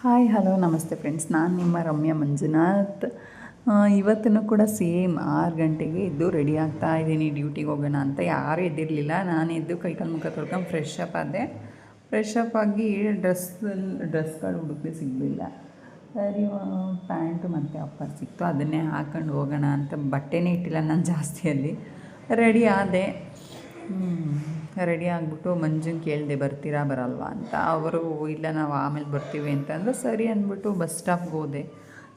Hi hello ನಮಸ್ತೆ friends ನಾನು ನಿಮ್ಮ ರಮ್ಯಾ ಮಂಜುನಾಥ್. ಇವತ್ತೂ ಕೂಡ ಸೇಮ್ ಆರು ಗಂಟೆಗೆ ಎದ್ದು ರೆಡಿ ಆಗ್ತಾ ಇದ್ದೀನಿ. ಡ್ಯೂಟಿಗೆ ಹೋಗೋಣ ಅಂತ ಯಾರೂ ಎದ್ದಿರಲಿಲ್ಲ. ನಾನು ಎದ್ದು ಕೈಕಾಲು ಮುಖ ತೊಳ್ಕೊಂಡು ಫ್ರೆಶ್ ಅಪ್ ಆದೆ. ಫ್ರೆಶ್ ಅಪ್ ಆಗಿ ಡ್ರೆಸ್ ಡ್ರೆಸ್ಗಳು ಹುಡುಕಿ ಸಿಗಲಿಲ್ಲ. ಸರಿ ಪ್ಯಾಂಟು ಮತ್ತು ಅಪ್ಪರ್ ಸಿಕ್ತು. ಅದನ್ನೇ ಹಾಕೊಂಡು ಹೋಗೋಣ ಅಂತ ಬಟ್ಟೆನೇ ಇಟ್ಟಿಲ್ಲ ನಾನು ಜಾಸ್ತಿಯಲ್ಲಿ. ರೆಡಿ ಆದೆ. ರೆಡಿ ಆಗಿಬಿಟ್ಟು ಮಂಜುನ್ ಕೇಳಿದೆ, ಬರ್ತೀರಾ, ಬರಲ್ವಾ ಅಂತ. ಅವರು, ಇಲ್ಲ, ನಾವು ಆಮೇಲೆ ಬರ್ತೀವಿ ಅಂತಂದ್ರೆ ಸರಿ ಅಂದ್ಬಿಟ್ಟು ಬಸ್ ಸ್ಟಾಪ್ಗೆ ಹೋದೆ.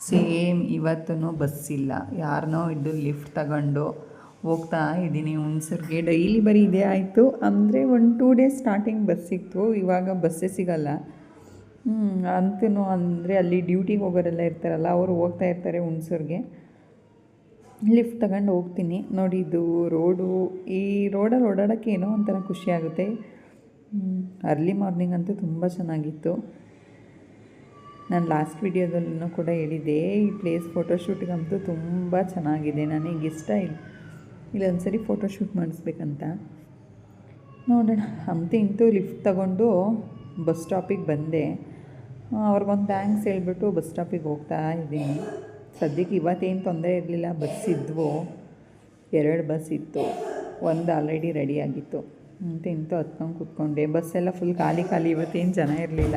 ಸೇಮ್ ಇವತ್ತೂ ಬಸ್ ಇಲ್ಲ. ಯಾರನ್ನೋ ಇದ್ದು ಲಿಫ್ಟ್ ತಗೊಂಡು ಹೋಗ್ತಾ ಇದ್ದೀನಿ. ಹುಣ್ಸರ್ಗೆ ಡೈಲಿ ಬರೀ ಇದೇ ಆಯಿತು. ಅಂದರೆ ಒಂದು ಟೂ ಡೇಸ್ ಸ್ಟಾರ್ಟಿಂಗ್ ಬಸ್ ಸಿಕ್ತು ಇವಾಗ ಬಸ್ಸೇ ಸಿಗಲ್ಲ. ಅಂತೂ ಅಂದರೆ ಅಲ್ಲಿ ಡ್ಯೂಟಿಗೆ ಹೋಗೋರೆಲ್ಲ ಇರ್ತಾರಲ್ಲ, ಅವರು ಹೋಗ್ತಾ ಇರ್ತಾರೆ ಹುಣಸೂರಿಗೆ. ಲಿಫ್ಟ್ ತಗೊಂಡು ಹೋಗ್ತೀನಿ. ನೋಡಿ ಇದು ರೋಡು ಈ ರೋಡಲ್ಲಿ ಓಡಾಡೋಕ್ಕೆ ಏನೋ ಒಂಥರ ಖುಷಿ ಆಗುತ್ತೆ. ಅರ್ಲಿ ಮಾರ್ನಿಂಗ್ ಅಂತೂ ತುಂಬ ಚೆನ್ನಾಗಿತ್ತು. ನಾನು ಲಾಸ್ಟ್ ವಿಡಿಯೋದಲ್ಲೂ ಕೂಡ ಹೇಳಿದ್ದೆ, ಈ ಪ್ಲೇಸ್ ಫೋಟೋಶೂಟ್ಗಂತೂ ತುಂಬ ಚೆನ್ನಾಗಿದೆ. ನನಗೆ ಇಷ್ಟ ಇಲ್ಲ. ಇಲ್ಲೊಂದು ಸರಿ ಫೋಟೋಶೂಟ್ ಮಾಡಿಸ್ಬೇಕಂತ. ನೋಡೋಣ. ಅಂತ ಇಂತೂ ಲಿಫ್ಟ್ ತಗೊಂಡು ಬಸ್ ಸ್ಟಾಪಿಗೆ ಬಂದೆ. ಅವ್ರಿಗೊಂದು ಥ್ಯಾಂಕ್ಸ್ ಹೇಳ್ಬಿಟ್ಟು ಬಸ್ ಸ್ಟಾಪಿಗೆ ಹೋಗ್ತಾ ಇದ್ದೀನಿ. ಸದ್ಯಕ್ಕೆ ಇವತ್ತೇನು ತೊಂದರೆ ಇರಲಿಲ್ಲ. ಬಸ್ ಇದ್ವು. ಎರಡು ಬಸ್ ಇತ್ತು. ಒಂದು ಆಲ್ರೆಡಿ ರೆಡಿ ಆಗಿತ್ತು. ಅಂತ ಇಂತೂ ಹತ್ಕೊಂಡು ಕೂತ್ಕೊಂಡೆ. ಬಸ್ಸೆಲ್ಲ ಫುಲ್ ಖಾಲಿ ಖಾಲಿ. ಇವತ್ತೇನು ಜನ ಇರಲಿಲ್ಲ.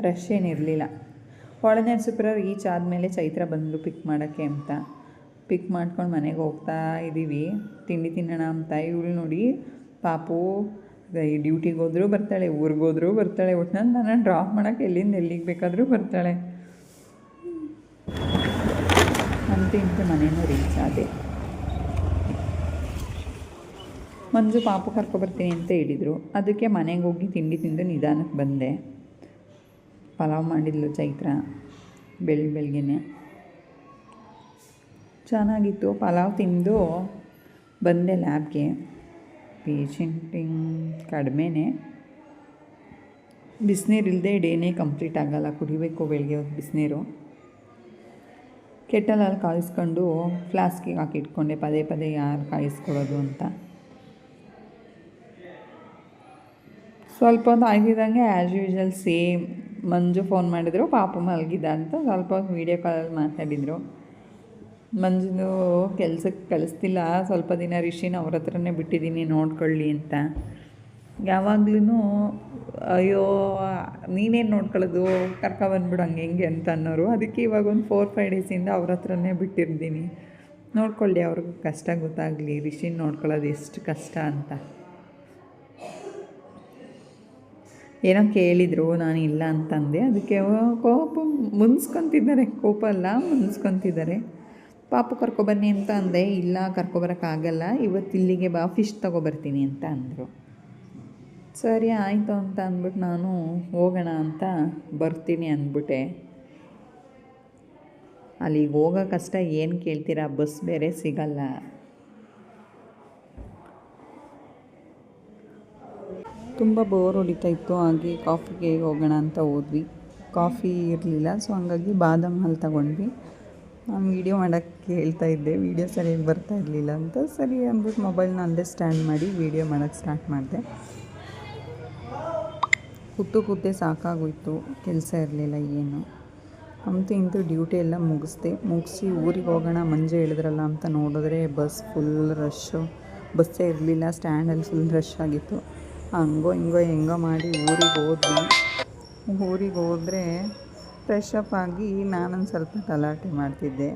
ರಶ್ ಏನಿರಲಿಲ್ಲ ಹೊಳೆನರಸೀಪುರ ರೀಚ್ ಆದಮೇಲೆ ಚೈತ್ರ ಬಂದರು ಪಿಕ್ ಮಾಡೋಕ್ಕೆ ಅಂತ. ಪಿಕ್ ಮಾಡ್ಕೊಂಡು ಮನೆಗೆ ಹೋಗ್ತಾ ಇದ್ದೀವಿ. ತಿಂಡಿ ತಿನ್ನೋಣ ಅಂತ. ಇವಳು ನೋಡಿ, ಪಾಪು ಈ ಡ್ಯೂಟಿಗೆ ಹೋದರೂ ಬರ್ತಾಳೆ, ಊರಿಗೆ ಹೋದರೂ ಬರ್ತಾಳೆ. ನಾನು ನನ್ನ ಡ್ರಾಪ್ ಮಾಡೋಕ್ಕೆ ಎಲ್ಲಿಂದ ಎಲ್ಲಿಗೆ ಬೇಕಾದರೂ ಬರ್ತಾಳೆ. ಇಂತ ಮನೇನೂ ರೀಚ್ ಆದೆ. ಮಂಜು ಪಾಪು ಕರ್ಕೊಬರ್ತೀನಿ ಅಂತ ಹೇಳಿದರು. ಅದಕ್ಕೆ ಮನೆಗೆ ಹೋಗಿ ತಿಂಡಿ ತಿಂದು ನಿಧಾನಕ್ಕೆ ಬಂದೆ. ಪಲಾವ್ ಮಾಡಿದ್ಲು ಚೈತ್ರ ಬೆಳ್ ಬೆಳಗ್ಗೆನೆ ಚೆನ್ನಾಗಿತ್ತು. ಪಲಾವ್ ತಿಂದು ಬಂದೆ ಲ್ಯಾಬ್ಗೆ. ಪೇಷಂಟಿಂಗ್ ಕಡಿಮೆನೇ. ಬಿಸಿನೀರು ಇಲ್ಲದೆ ಡೇನೇ ಕಂಪ್ಲೀಟ್ ಆಗೋಲ್ಲ. ಕುಡಿಬೇಕು ಬೆಳಗ್ಗೆ ಬಿಸಿನೀರು. ಕೆಟ್ಟಲಲ್ಲಿ ಕಾಯಿಸ್ಕೊಂಡು ಫ್ಲಾಸ್ಕಿಗೆ ಹಾಕಿ ಇಟ್ಕೊಂಡೆ, ಪದೇ ಪದೇ ಯಾರು ಕಾಯಿಸ್ಕೊಡೋದು ಅಂತ. ಸ್ವಲ್ಪ ಹೊತ್ತು ಆಗಿದ್ದಂಗೆ as usual same Manju phone ಮಾಡಿದ್ರು, ಪಾಪ ಮಲಗಿದ ಅಂತ ಸ್ವಲ್ಪ ಹೊತ್ತು ವೀಡಿಯೋ ಕಾಲಲ್ಲಿ ಮಾತಾಡಿದರು. ಮಂಜುನು ಕೆಲಸಕ್ಕೆ ಕಳಿಸ್ತಿಲ್ಲ, ಸ್ವಲ್ಪ ದಿನ ರಿಷಿನ ಅವ್ರ ಹತ್ರನೇ ಬಿಟ್ಟಿದ್ದೀನಿ ನೋಡ್ಕೊಳ್ಳಿ ಅಂತ. ಯಾವಾಗ್ಲೂ ಅಯ್ಯೋ, ನೀನೇನು ನೋಡ್ಕೊಳ್ಳೋದು? ಕರ್ಕೊಬಂದ್ಬಿಡು ಹಂಗೆ ಹೆಂಗೆ ಅಂತ ಅನ್ನೋರು. ಅದಕ್ಕೆ ಇವಾಗ ಒಂದು ಫೋರ್ ಫೈವ್ ಡೇಸಿಂದ ಅವ್ರ ಹತ್ರನೇ ಬಿಟ್ಟಿರ್ತೀನಿ. ನೋಡ್ಕೊಳ್ಳಿ ಅವ್ರಿಗೂ ಕಷ್ಟ ಗೊತ್ತಾಗಲಿ. ರಿಷಿನ ನೋಡ್ಕೊಳ್ಳೋದು ಎಷ್ಟು ಕಷ್ಟ ಅಂತ. ಏನೋ ಕೇಳಿದರು, ನಾನು ಇಲ್ಲ ಅಂತಂದೆ. ಅದಕ್ಕೆ ಕೋಪ ಮುನ್ಸ್ಕೊತಿದ್ದಾರೆ. ಕೋಪ ಅಲ್ಲ, ಮುನ್ಸ್ಕೊತಿದ್ದಾರೆ. ಪಾಪ ಕರ್ಕೊಬನ್ನಿ ಅಂತ ಅಂದೆ. ಇಲ್ಲ ಕರ್ಕೊಬರೋಕ್ಕಾಗಲ್ಲ ಇವತ್ತು ಇಲ್ಲಿಗೆ ಬಾ ಫಿಶ್ ತೊಗೊಬರ್ತೀನಿ ಅಂತ ಅಂದರು. ಸರಿ, ಆಯಿತು ಅಂತ ಅಂದ್ಬಿಟ್ಟು ನಾನು ಹೋಗೋಣ ಅಂತ ಬರ್ತೀನಿ ಅಂದ್ಬಿಟ್ಟೆ. ಅಲ್ಲಿಗೆ ಹೋಗೋ ಕಷ್ಟ ಏನು ಕೇಳ್ತೀರಾ? ಬಸ್ ಬೇರೆ ಸಿಗಲ್ಲ. ತುಂಬ ಬೋರ್ ಹೊಡಿತಾ ಇತ್ತು, ಹಾಗೆ ಕಾಫಿಗೆ ಹೋಗೋಣ ಅಂತ ಹೋದ್ವಿ. ಕಾಫಿ ಇರಲಿಲ್ಲ, ಸೊ ಹಂಗಾಗಿ ಬಾದಾಮ್ ಹಾಲು ತಗೊಂಡ್ವಿ. ನಾನು ವೀಡಿಯೋ ಮಾಡೋಕ್ಕೆ ಹೇಳ್ತಾ ಇದ್ದೆ ವೀಡಿಯೋ ಸರಿಯಾಗಿ ಬರ್ತಾ ಇರಲಿಲ್ಲ ಅಂತ. ಸರಿ ಅಂದ್ಬಿಟ್ಟು ಮೊಬೈಲ್ನ ಅಲ್ಲೇ ಸ್ಟ್ಯಾಂಡ್ ಮಾಡಿ ವೀಡಿಯೋ ಮಾಡೋಕ್ಕೆ ಸ್ಟಾರ್ಟ್ ಮಾಡಿದೆ. ಕೂತು ಕೂತೆ ಸಾಕಾಗೋಯ್ತು, ಕೆಲಸ ಇರಲಿಲ್ಲ ಏನು? ಅಂತೂ ಇಂತೂ ಡ್ಯೂಟಿ ಎಲ್ಲ ಮುಗಿಸ್ದೆ. ಮುಗಿಸಿ ಊರಿಗೆ ಹೋಗೋಣ, ಮಂಜು ಹೇಳಿದ್ರಲ್ಲ ಅಂತ ನೋಡಿದ್ರೆ ಬಸ್ ಫುಲ್ ರಶ್ಶು ಬಸ್ಸೇ ಇರಲಿಲ್ಲ ಸ್ಟ್ಯಾಂಡಲ್ಲಿ ಫುಲ್ ರಶ್ ಆಗಿತ್ತು. ಹಂಗೋ ಹಿಂಗೋ ಹೆಂಗೋ ಮಾಡಿ ಊರಿಗೆ ಹೋದ್ವಿ. ಊರಿಗೆ ಹೋದರೆ ಫ್ರೆಶ್ ಅಪ್ ಆಗಿ ನಾನೊಂದು ಸ್ವಲ್ಪ ತಲಾಟೆ ಮಾಡ್ತಿದ್ದೆ.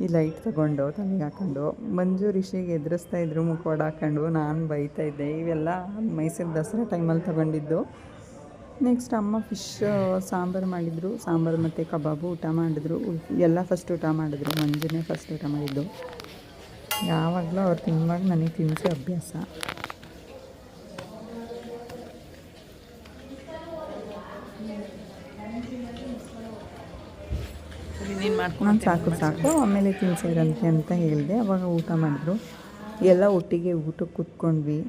ಈ ಲೈಟ್ ತಗೊಂಡು, ತಲೆಗೆ ಹಾಕೊಂಡು. ಮಂಜು ರಿಷಿಗೆ ಎದುರಿಸ್ತಾ ಇದ್ರು ಮುಖವಾಡ ಹಾಕೊಂಡು ನಾನು ಬೈತಾ ಇದ್ದೆ. ಇವೆಲ್ಲ ಮೈಸೂರು ದಸರಾ ಟೈಮಲ್ಲಿ ತಗೊಂಡಿದ್ದು. ನೆಕ್ಸ್ಟ್ ಅಮ್ಮ ಫಿಶ್ ಸಾಂಬಾರು ಮಾಡಿದರು. ಸಾಂಬಾರು ಮತ್ತು ಕಬಾಬು ಊಟ ಮಾಡಿದ್ರು. ಎಲ್ಲ ಫಸ್ಟ್ ಊಟ ಮಾಡಿದ್ರು. ಮಂಜುನೇ ಫಸ್ಟ್ ಊಟ ಮಾಡಿದ್ದು. ಯಾವಾಗಲೂ ಅವ್ರು ತಿನ್ನುವಾಗ ನನಗೆ ತಿನ್ನಿಸಿ ಅಭ್ಯಾಸ. ಮಾಡ್ಕೊಂಡು ಸಾಕು ಸಾಕು. ಆಮೇಲೆ ತಿನ್ಸಿರಂತೆ ಅಂತ ಹೇಳಿದೆ. ಅವಾಗ ಊಟ ಮಾಡಿದ್ರು. ಎಲ್ಲ ಒಟ್ಟಿಗೆ ಊಟಕ್ಕೆ ಕೂತ್ಕೊಂಡ್ವಿ.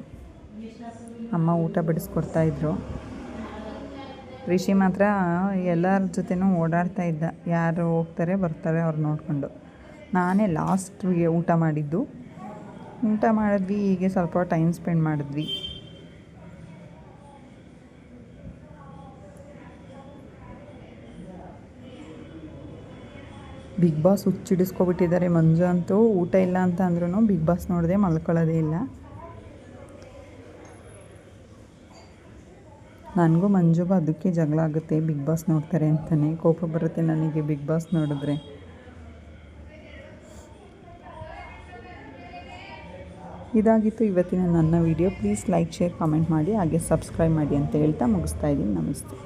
ಅಮ್ಮ ಊಟ ಬಡಿಸ್ಕೊಡ್ತಾಯಿದ್ರು ರಿಷಿ ಮಾತ್ರ ಎಲ್ಲರ ಜೊತೆನೂ ಓಡಾಡ್ತಾ ಇದ್ದ. ಯಾರು ಹೋಗ್ತಾರೆ, ಬರ್ತಾರೆ ಅವ್ರು ನೋಡಿಕೊಂಡು. ನಾನೇ ಲಾಸ್ಟ್ಗೆ ಊಟ ಮಾಡಿದ್ದು. ಊಟ ಮಾಡಿದ್ವಿ, ಹೀಗೆ ಸ್ವಲ್ಪ ಟೈಮ್ ಸ್ಪೆಂಡ್ ಮಾಡಿದ್ವಿ. ಬಿಗ್ ಬಾಸ್ ಹುಚ್ಚಿಡಿಸ್ಕೊಬಿಟ್ಟಿದ್ದಾರೆ ಮಂಜು ಅಂತೂ. ಊಟ ಇಲ್ಲ ಅಂತ ಅಂದ್ರೂ ಬಿಗ್ ಬಾಸ್ ನೋಡಿದೆ ಮಲ್ಕೊಳ್ಳೋದೇ ಇಲ್ಲ. ನನಗೂ ಮಂಜುಗೂ ಅದಕ್ಕೆ ಜಗಳ ಆಗುತ್ತೆ, ಬಿಗ್ ಬಾಸ್ ನೋಡ್ತಾರೆ ಅಂತಲೇ ಕೋಪ ಬರುತ್ತೆ ನನಗೆ, ಬಿಗ್ ಬಾಸ್ ನೋಡಿದ್ರೆ. ಇದಾಗಿತ್ತು ಇವತ್ತಿನ ನನ್ನ video. Please like, share, comment ಮಾಡಿ, ಹಾಗೆ ಸಬ್ಸ್ಕ್ರೈಬ್ ಮಾಡಿ ಅಂತ ಹೇಳ್ತಾ ಮುಗಿಸ್ತಾ ಇದ್ದೀನಿ. ನಮಸ್ತೆ.